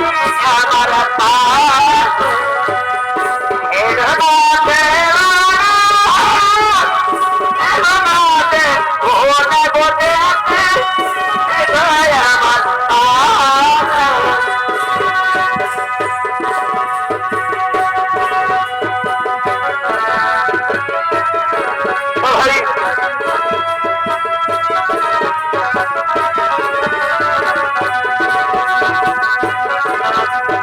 আমার পা।